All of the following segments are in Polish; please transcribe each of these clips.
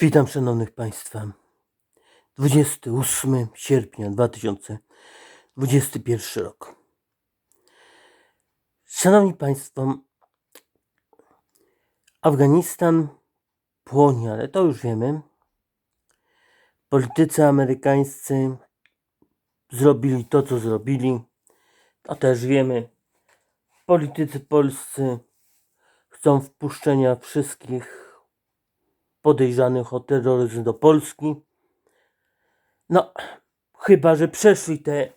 Witam szanownych Państwa. 28 sierpnia 2021 rok. Szanowni Państwo, Afganistan płonie, ale to już wiemy. Politycy amerykańscy zrobili to, co zrobili. To też wiemy. Politycy polscy chcą wpuszczenia wszystkich podejrzanych o terroryzm do Polski. No, chyba, że przeszli te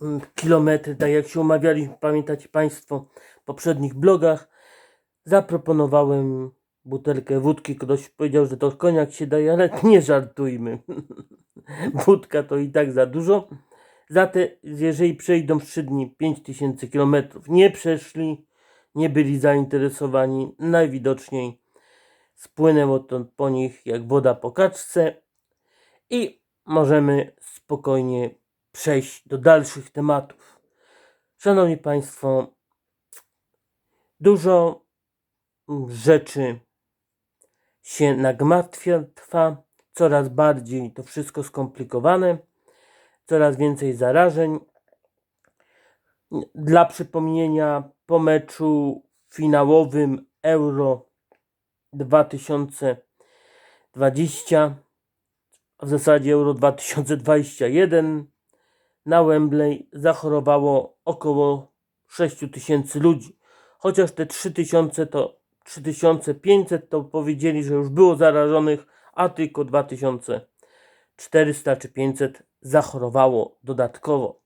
mm, kilometry, tak jak się umawialiśmy, pamiętacie Państwo, w poprzednich blogach. Zaproponowałem butelkę wódki. Ktoś powiedział, że to koniak się daje, ale nie żartujmy. Wódka to i tak za dużo. Za te, jeżeli przejdą w 3 dni 5000 kilometrów, nie przeszli, nie byli zainteresowani, najwidoczniej spłynęło to po nich jak woda po kaczce i możemy spokojnie przejść do dalszych tematów. Szanowni Państwo, dużo rzeczy się nagmatwia, coraz bardziej to wszystko skomplikowane, coraz więcej zarażeń. Dla przypomnienia, po meczu finałowym Euro 2020, a w zasadzie Euro 2021 na Wembley zachorowało około 6 tysięcy ludzi. Chociaż te 3000 to 3500 to powiedzieli, że już było zarażonych, a tylko 2400 czy 500 zachorowało dodatkowo.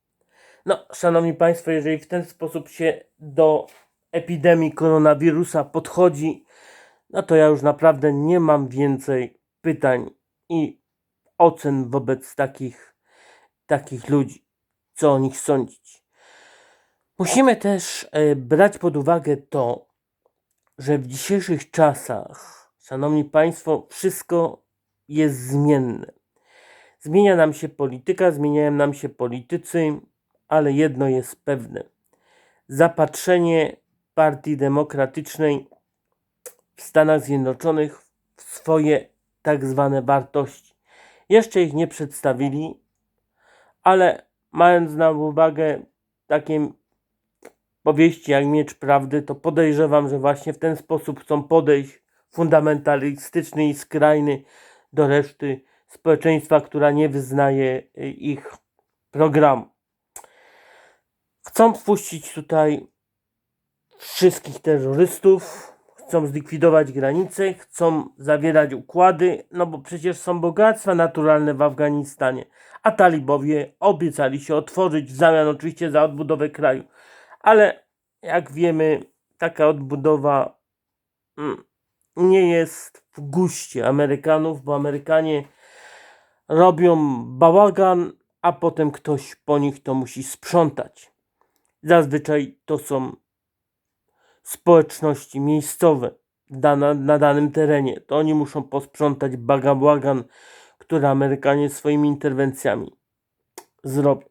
No, szanowni Państwo, jeżeli w ten sposób się do epidemii koronawirusa podchodzi, no to ja już naprawdę nie mam więcej pytań i ocen wobec takich, takich ludzi. Co o nich sądzić? Musimy też e, brać pod uwagę to, że w dzisiejszych czasach, szanowni Państwo, wszystko jest zmienne. Zmienia nam się polityka, zmieniają nam się politycy, ale jedno jest pewne. Zapatrzenie Partii Demokratycznej Stanach Zjednoczonych w swoje tak zwane wartości. Jeszcze ich nie przedstawili, ale mając na uwagę takie powieści jak Miecz Prawdy, to podejrzewam, że właśnie w ten sposób chcą podejść fundamentalistyczny i skrajny do reszty społeczeństwa, która nie wyznaje y, ich programu. Chcą wpuścić tutaj wszystkich terrorystów, chcą zlikwidować granice, chcą zawierać układy, no bo przecież są bogactwa naturalne w Afganistanie, a talibowie obiecali się otworzyć w zamian oczywiście za odbudowę kraju. Ale jak wiemy, taka odbudowa mm, nie jest w guście Amerykanów, bo Amerykanie robią bałagan, a potem ktoś po nich to musi sprzątać. Zazwyczaj to są społeczności miejscowe na danym terenie. To oni muszą posprzątać bałagan, który Amerykanie swoimi interwencjami zrobią.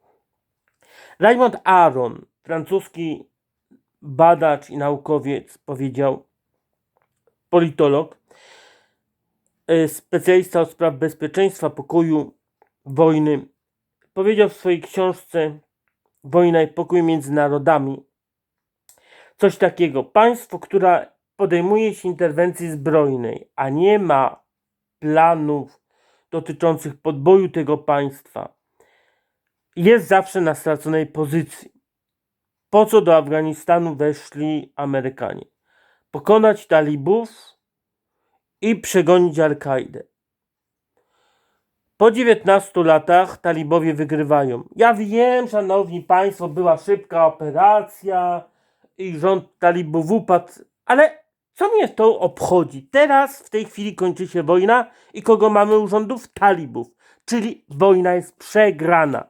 Raymond Aron, francuski badacz i naukowiec, powiedział, politolog, e, specjalista od spraw bezpieczeństwa, pokoju, wojny, powiedział w swojej książce Wojna i pokój między narodami coś takiego. Państwo, które podejmuje się interwencji zbrojnej, a nie ma planów dotyczących podboju tego państwa, jest zawsze na straconej pozycji. Po co do Afganistanu weszli Amerykanie? Pokonać talibów i przegonić Al-Kaidę. Po 19 latach talibowie wygrywają. Ja wiem, szanowni państwo, była szybka operacja i rząd talibów upadł, ale co mnie to obchodzi? Teraz w tej chwili kończy się wojna i kogo mamy u rządów? Talibów. Czyli wojna jest przegrana.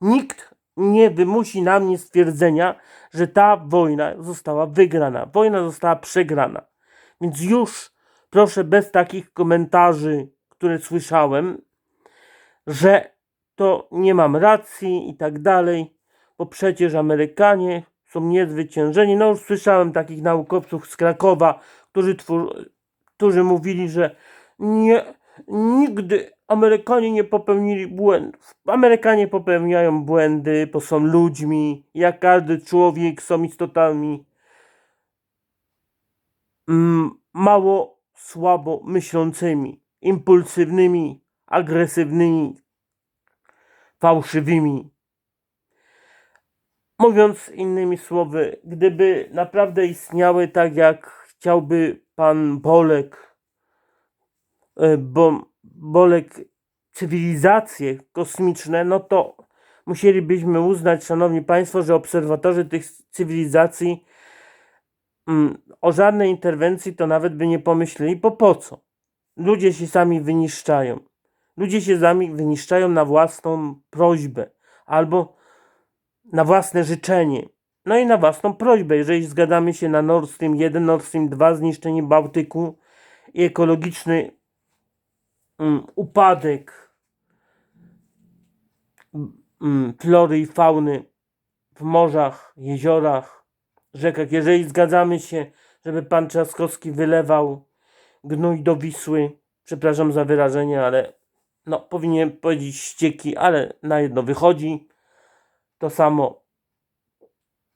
Nikt nie wymusi na mnie stwierdzenia, że ta wojna została wygrana. Wojna została przegrana. Więc już proszę bez takich komentarzy, które słyszałem, że to nie mam racji i tak dalej, bo przecież Amerykanie są niezwyciężeni. No już słyszałem takich naukowców z Krakowa, którzy, twór, którzy mówili, że nie, nigdy Amerykanie nie popełnili błędów. Amerykanie popełniają błędy, bo są ludźmi, jak każdy człowiek, są istotami mm, mało słabo myślącymi, impulsywnymi, agresywnymi, fałszywymi. Mówiąc innymi słowy, gdyby naprawdę istniały tak, jak chciałby pan Bolek, e, bo Bolek cywilizacje kosmiczne, no to musielibyśmy uznać, szanowni państwo, że obserwatorzy tych cywilizacji mm, o żadnej interwencji to nawet by nie pomyśleli, bo po co? Ludzie się sami wyniszczają. Ludzie się sami wyniszczają na własną prośbę albo na własne życzenie. No i na własną prośbę. Jeżeli zgadamy się na Nord Stream 1, Nord Stream 2, zniszczenie Bałtyku i ekologiczny mm, upadek mm, flory i fauny w morzach, jeziorach, rzekach. Jeżeli zgadzamy się, żeby pan Trzaskowski wylewał gnój do Wisły, przepraszam za wyrażenie, ale no, powinien powiedzieć ścieki, ale na jedno wychodzi. To samo,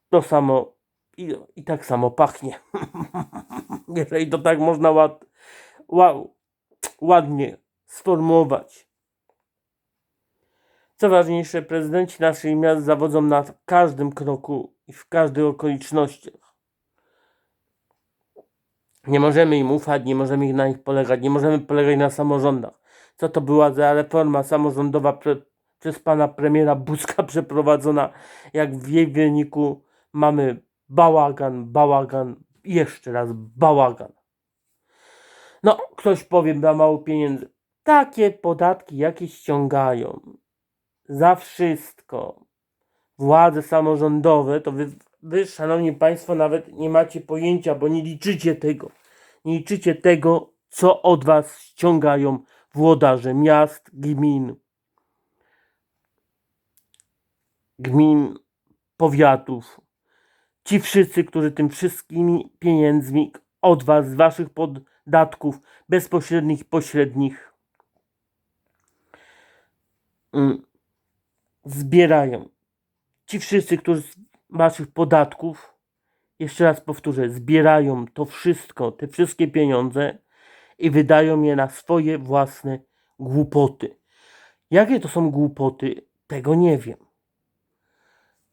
to samo i, i tak samo pachnie. Jeżeli to tak można ład, ła, ładnie sformułować. Co ważniejsze, prezydenci naszych miast zawodzą na każdym kroku i w każdych okolicznościach. Nie możemy im ufać, nie możemy ich na nich polegać, nie możemy polegać na samorządach. Co to była za reforma samorządowa przez pana premiera Buzka przeprowadzona, jak w jej wyniku mamy bałagan, bałagan, jeszcze raz bałagan. No, ktoś powie, ma mało pieniędzy. Takie podatki, jakie ściągają za wszystko władze samorządowe, to wy, wy, szanowni państwo, nawet nie macie pojęcia, bo nie liczycie tego. Nie liczycie tego, co od was ściągają włodarze miast, gmin, gmin, powiatów. Ci wszyscy, którzy tym wszystkimi pieniędzmi od was, z waszych podatków bezpośrednich pośrednich mm, zbierają. Ci wszyscy, którzy z waszych podatków, jeszcze raz powtórzę, zbierają to wszystko, te wszystkie pieniądze i wydają je na swoje własne głupoty. Jakie to są głupoty, tego nie wiem.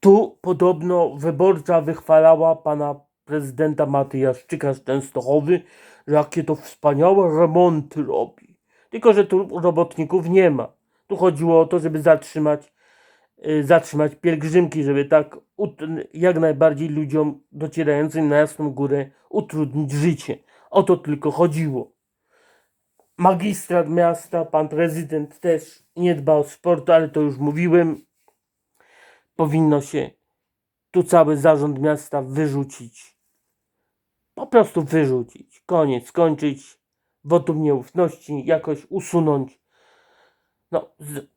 Tu podobno wyborcza wychwalała pana prezydenta Matyjaszczyka z Częstochowy, że jakie to wspaniałe remonty robi. Tylko, że tu robotników nie ma. Tu chodziło o to, żeby zatrzymać, y, zatrzymać pielgrzymki, żeby tak jak najbardziej ludziom docierającym na Jasną Górę utrudnić życie. O to tylko chodziło. Magistrat miasta, pan prezydent też nie dba o sport, ale to już mówiłem. Powinno się tu cały zarząd miasta wyrzucić. Po prostu wyrzucić. Koniec, skończyć. Wotum nieufności jakoś usunąć. No,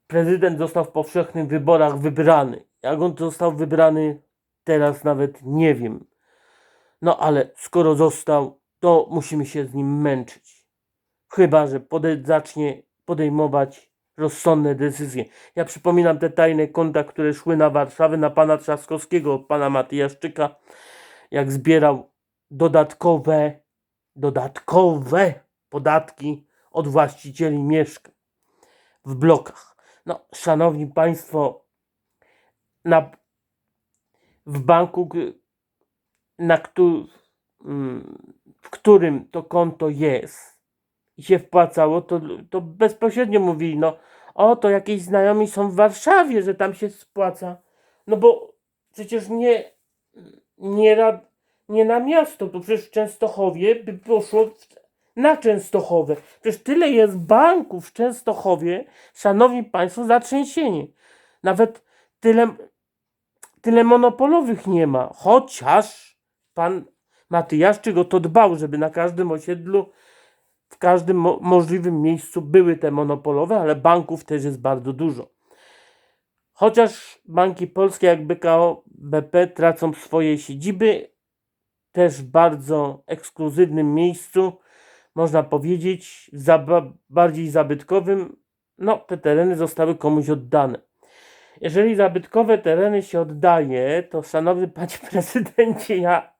prezydent został w powszechnych wyborach wybrany. Jak on został wybrany, teraz nawet nie wiem. No ale skoro został, to musimy się z nim męczyć. Chyba, że pode- zacznie podejmować rozsądne decyzje. Ja przypominam te tajne konta, które szły na Warszawę, na pana Trzaskowskiego pana Matyjaszczyka, jak zbierał dodatkowe, dodatkowe podatki od właścicieli mieszkań w blokach. No, szanowni państwo, na, w banku, na mm, w którym to konto jest i się wpłacało, to, to bezpośrednio mówili, no o, to jakieś znajomi są w Warszawie, że tam się spłaca. No bo przecież nie, nie, nie na miasto, to przecież w Częstochowie by poszło w- na Częstochowę. Przecież tyle jest banków w Częstochowie, szanowni państwo, zatrzęsienie. Nawet tyle, tyle monopolowych nie ma. Chociaż pan Matyjaszczyk o to dbał, żeby na każdym osiedlu, w każdym mo- możliwym miejscu były te monopolowe, ale banków też jest bardzo dużo. Chociaż banki polskie jak BKO, BP tracą swoje siedziby też w bardzo ekskluzywnym miejscu. można powiedzieć, zaba- bardziej zabytkowym, no te tereny zostały komuś oddane. Jeżeli zabytkowe tereny się oddaje, to szanowny panie prezydencie, ja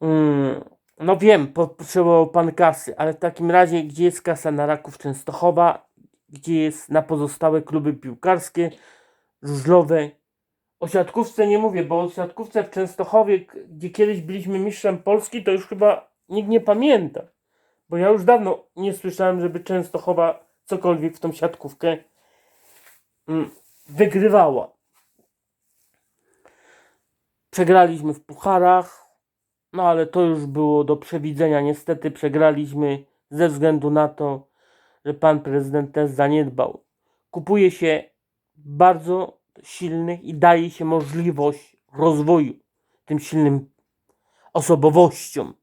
mm, no wiem, po- potrzebował pan kasy, ale w takim razie, gdzie jest kasa na Raków Częstochowa, gdzie jest na pozostałe kluby piłkarskie, żużlowe, o siatkówce nie mówię, bo o siatkówce w Częstochowie, gdzie kiedyś byliśmy mistrzem Polski, to już chyba nikt nie pamięta. Bo ja już dawno nie słyszałem, żeby Częstochowa cokolwiek w tą siatkówkę mm, wygrywała. Przegraliśmy w pucharach, no ale to już było do przewidzenia. Niestety przegraliśmy ze względu na to, że pan prezydent też zaniedbał. Kupuje się bardzo silnych i daje się możliwość rozwoju tym silnym osobowościom,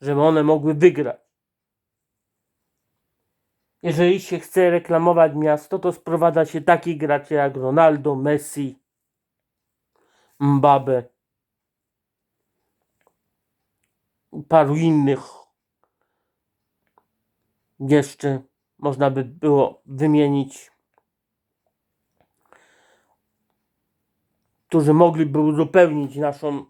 żeby one mogły wygrać. Jeżeli się chce reklamować miasto, to sprowadza się takich graczy jak Ronaldo, Messi, Mbappe, paru innych. Jeszcze można by było wymienić, którzy mogliby uzupełnić naszą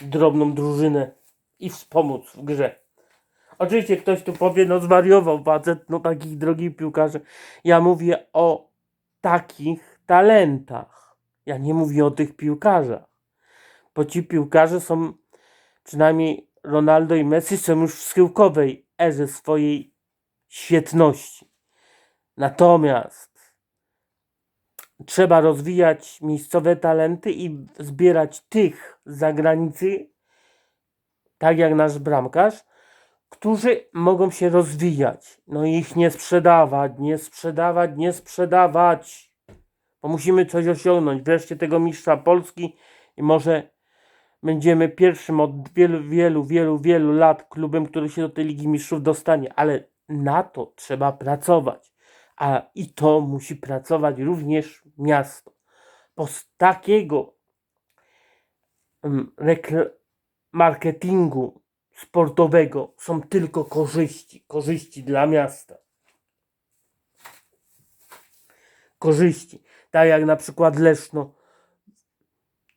drobną drużynę i wspomóc w grze. Oczywiście ktoś tu powie, no zwariował facet, no takich drogich piłkarzy. Ja mówię o takich talentach. Ja nie mówię o tych piłkarzach. Bo ci piłkarze są, przynajmniej Ronaldo i Messi są już w schyłkowej erze swojej świetności. Natomiast trzeba rozwijać miejscowe talenty i zbierać tych z zagranicy, tak jak nasz bramkarz, którzy mogą się rozwijać. No i ich nie sprzedawać, nie sprzedawać, nie sprzedawać. Bo musimy coś osiągnąć. Wreszcie tego mistrza Polski i może będziemy pierwszym od wielu, wielu, wielu, wielu lat klubem, który się do tej Ligi Mistrzów dostanie. Ale na to trzeba pracować. A i to musi pracować również miasto. Z takiego mm, marketingu sportowego są tylko korzyści. Korzyści dla miasta. Korzyści. Tak jak na przykład Leszno.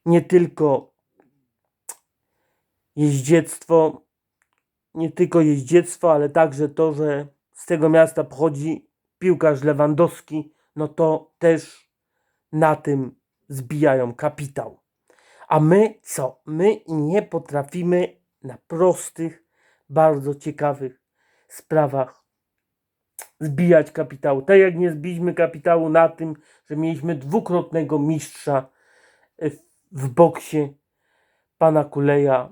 Nie tylko jeździectwo, nie tylko jeździectwo, ale także to, że z tego miasta pochodzi piłkarz Lewandowski, no to też na tym zbijają kapitał. A my co? My nie potrafimy na prostych, bardzo ciekawych sprawach zbijać kapitału. Tak jak nie zbiliśmy kapitału na tym, że mieliśmy dwukrotnego mistrza w boksie, pana Kuleja,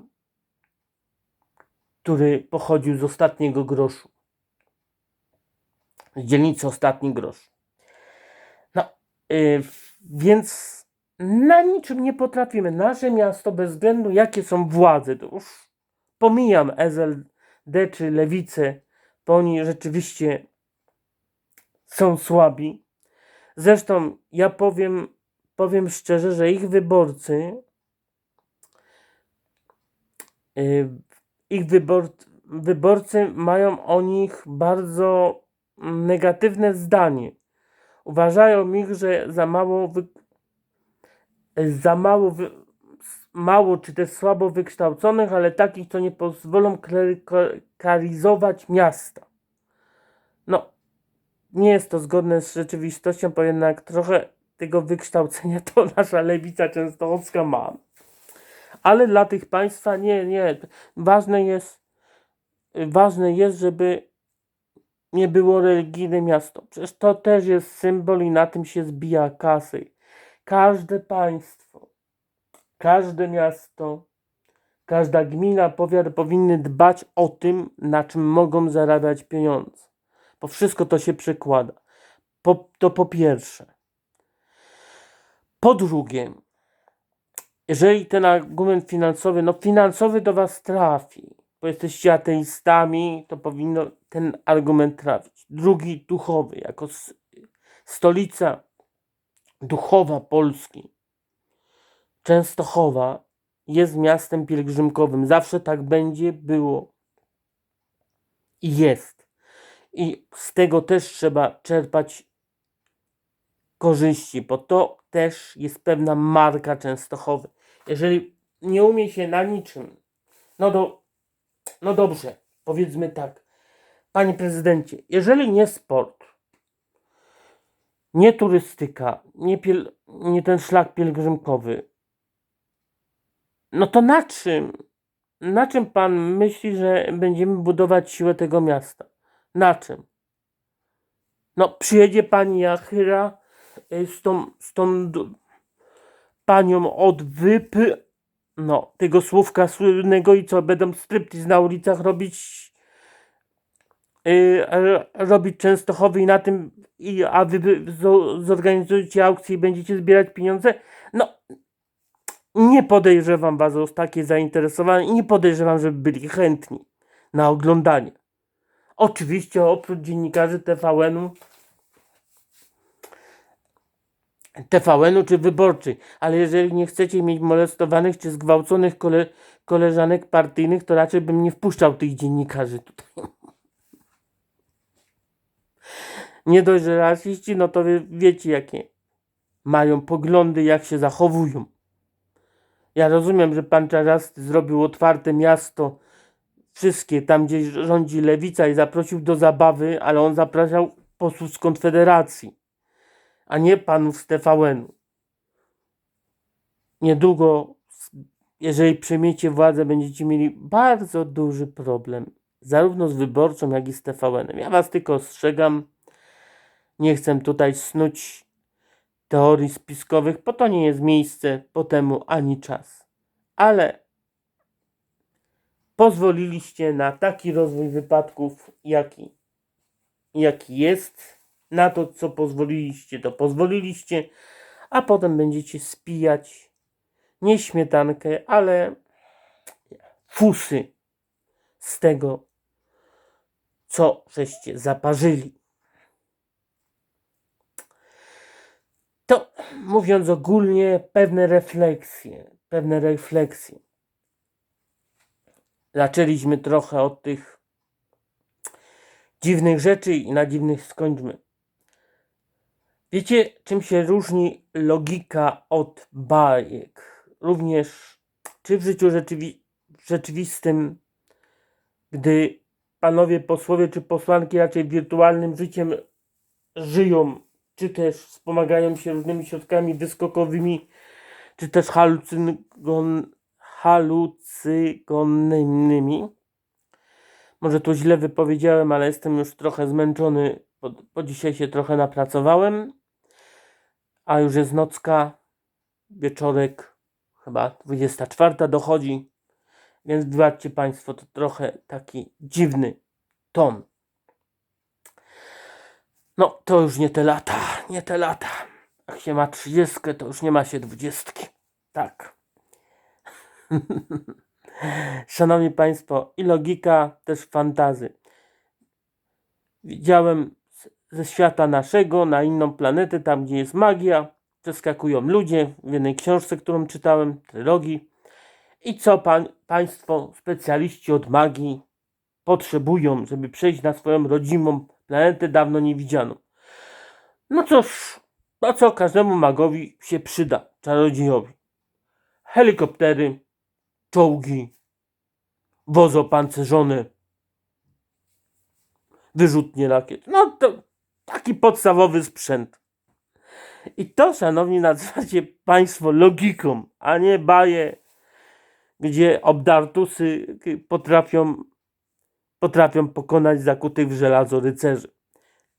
który pochodził z ostatniego groszu. Z dzielnicy Ostatni Grosz. No, y, w- więc na niczym nie potrafimy. Nasze miasto, bez względu jakie są władze, to już pomijam SLD czy lewicę, bo oni rzeczywiście są słabi. Zresztą ja powiem, powiem szczerze, że ich wyborcy, y, ich wybor, wyborcy mają o nich bardzo negatywne zdanie. Uważają ich, że za mało, za mało, wy, mało czy też słabo wykształconych, ale takich, co nie pozwolą karizować miasta. No, nie jest to zgodne z rzeczywistością, bo jednak trochę tego wykształcenia to nasza lewica częstochowska ma. Ale dla tych państwa nie, nie. Ważne jest, ważne jest, żeby nie było religijne miasto. Przecież to też jest symbol i na tym się zbija kasy. Każde państwo, każde miasto, każda gmina, powiat powinny dbać o tym, na czym mogą zarabiać pieniądze. Bo wszystko to się przekłada. Po, to po pierwsze. Po drugie, jeżeli ten argument finansowy, no finansowy do was trafi, bo jesteście ateistami, to powinno ten argument trafić. Drugi, duchowy, jako stolica duchowa Polski. Częstochowa jest miastem pielgrzymkowym. Zawsze tak będzie było. i jest. I z tego też trzeba czerpać korzyści, bo to też jest pewna marka Częstochowy. Jeżeli nie umie się na niczym, no do, no dobrze, powiedzmy tak, panie prezydencie, jeżeli nie sport, nie turystyka, nie, piel, nie ten szlak pielgrzymkowy, no to na czym? Na czym pan myśli, że będziemy budować siłę tego miasta? Na czym? No, przyjedzie pani Jachyra z tą, z tą panią od wypy, no, tego słówka słynnego i co, będą striptease na ulicach robić, y, r- robić Częstochowy i na tym, i, a wy wy zo- zorganizujecie aukcję i będziecie zbierać pieniądze? No, nie podejrzewam was o takie zainteresowanie i nie podejrzewam, żeby byli chętni na oglądanie. Oczywiście oprócz dziennikarzy TVN-u, TVN-u czy wyborczej, ale jeżeli nie chcecie mieć molestowanych czy zgwałconych kole, koleżanek partyjnych, to raczej bym nie wpuszczał tych dziennikarzy tutaj. Nie dość, że rasiści, no to wie, wiecie jakie mają poglądy, jak się zachowują. Ja rozumiem, że pan Czarzasty zrobił otwarte miasto, wszystkie, tam gdzie rządzi lewica i zaprosił do zabawy, ale on zapraszał posłów z Konfederacji, a nie panów z TVN-u. Niedługo, jeżeli przejmiecie władzę, będziecie mieli bardzo duży problem, zarówno z wyborcą, jak i z TVN-em. Ja was tylko ostrzegam, nie chcę tutaj snuć teorii spiskowych, bo to nie jest miejsce po temu ani czas. Ale pozwoliliście na taki rozwój wypadków, jaki, jaki jest. Na to, co pozwoliliście, to pozwoliliście, a potem będziecie spijać nie śmietankę, ale fusy z tego, co żeście zaparzyli. To mówiąc ogólnie, pewne refleksje, pewne refleksje. Zaczęliśmy trochę od tych dziwnych rzeczy i na dziwnych skończmy. Wiecie, czym się różni logika od bajek? Również czy w życiu rzeczywi- rzeczywistym, gdy panowie posłowie czy posłanki raczej wirtualnym życiem żyją, czy też wspomagają się różnymi środkami wyskokowymi, czy też halucygon, halucygonnymi. Może to źle wypowiedziałem, ale jestem już trochę zmęczony, bo, bo dzisiaj się trochę napracowałem, a już jest nocka, wieczorek, chyba 24 dochodzi, więc wybaczcie Państwo, to trochę taki dziwny ton. No, to już nie te lata, nie te lata. Jak się ma 30, to już nie ma się 20. Tak. Szanowni Państwo, i logika, też fantazy. Widziałem ze świata naszego na inną planetę, tam gdzie jest magia, przeskakują ludzie w jednej książce, którą czytałem, trylogii. I co pan, Państwo, specjaliści od magii, potrzebują, żeby przejść na swoją rodzimą planetę dawno niewidzianą? No cóż, no co każdemu magowi się przyda, czarodziejowi. Helikoptery, czołgi, wozy opancerzone, wyrzutnie rakiet. No to taki podstawowy sprzęt. I to, szanowni, nazywacie Państwo logiką, a nie baje, gdzie obdartusy potrafią, potrafią pokonać zakutych w żelazo rycerzy.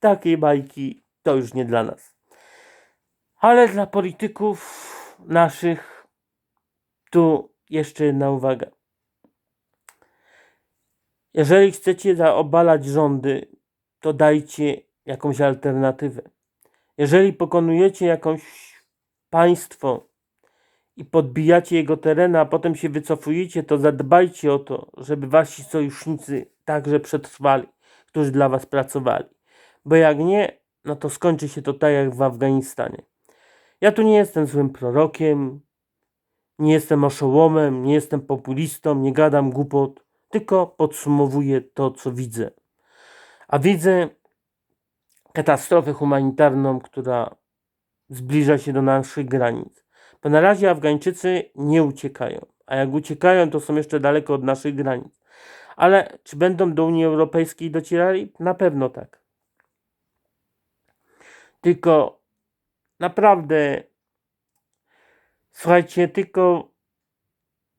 Takie bajki to już nie dla nas. Ale dla polityków naszych tu jeszcze jedna uwaga. Jeżeli chcecie zaobalać rządy, to dajcie jakąś alternatywę. Jeżeli pokonujecie jakąś państwo i podbijacie jego tereny, a potem się wycofujecie, to zadbajcie o to, żeby wasi sojusznicy także przetrwali, którzy dla was pracowali. Bo jak nie, no to skończy się to tak jak w Afganistanie. Ja tu nie jestem złym prorokiem, nie jestem oszołomem, nie jestem populistą, nie gadam głupot, tylko podsumowuję to, co widzę. A widzę katastrofę humanitarną, która zbliża się do naszych granic. Bo na razie Afgańczycy nie uciekają, a jak uciekają, to są jeszcze daleko od naszych granic. Ale czy będą do Unii Europejskiej docierali? Na pewno tak. Tylko naprawdę, słuchajcie, tylko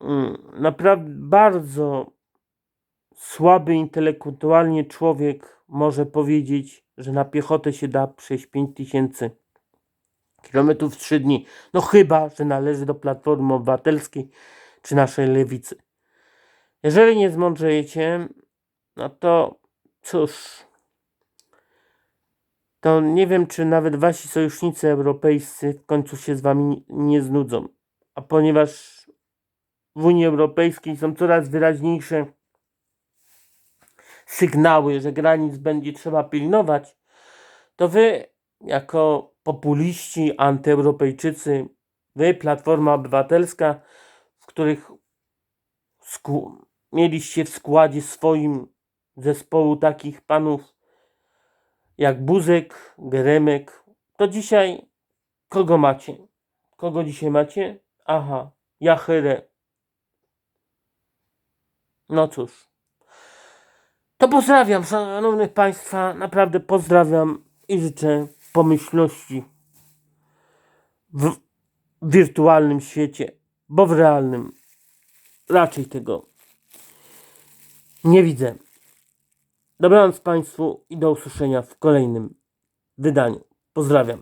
mm, naprawdę bardzo słaby intelektualnie człowiek może powiedzieć, że na piechotę się da przejść 5000 kilometrów w 3 dni. No chyba, że należy do Platformy Obywatelskiej czy naszej lewicy. Jeżeli nie zmądrzejecie, no to cóż, to nie wiem, czy nawet wasi sojusznicy europejscy w końcu się z wami nie znudzą. A ponieważ w Unii Europejskiej są coraz wyraźniejsze sygnały, że granic będzie trzeba pilnować, to wy, jako populiści, antyeuropejczycy, wy, Platforma Obywatelska, w których mieliście w składzie swoim zespołu takich panów jak Buzek, Geremek, to dzisiaj kogo macie? Kogo dzisiaj macie? Aha, Jachyrę. No cóż. To pozdrawiam, szanownych Państwa, naprawdę pozdrawiam i życzę pomyślności w wirtualnym świecie, bo w realnym raczej tego nie widzę. Dobranoc Państwu i do usłyszenia w kolejnym wydaniu. Pozdrawiam.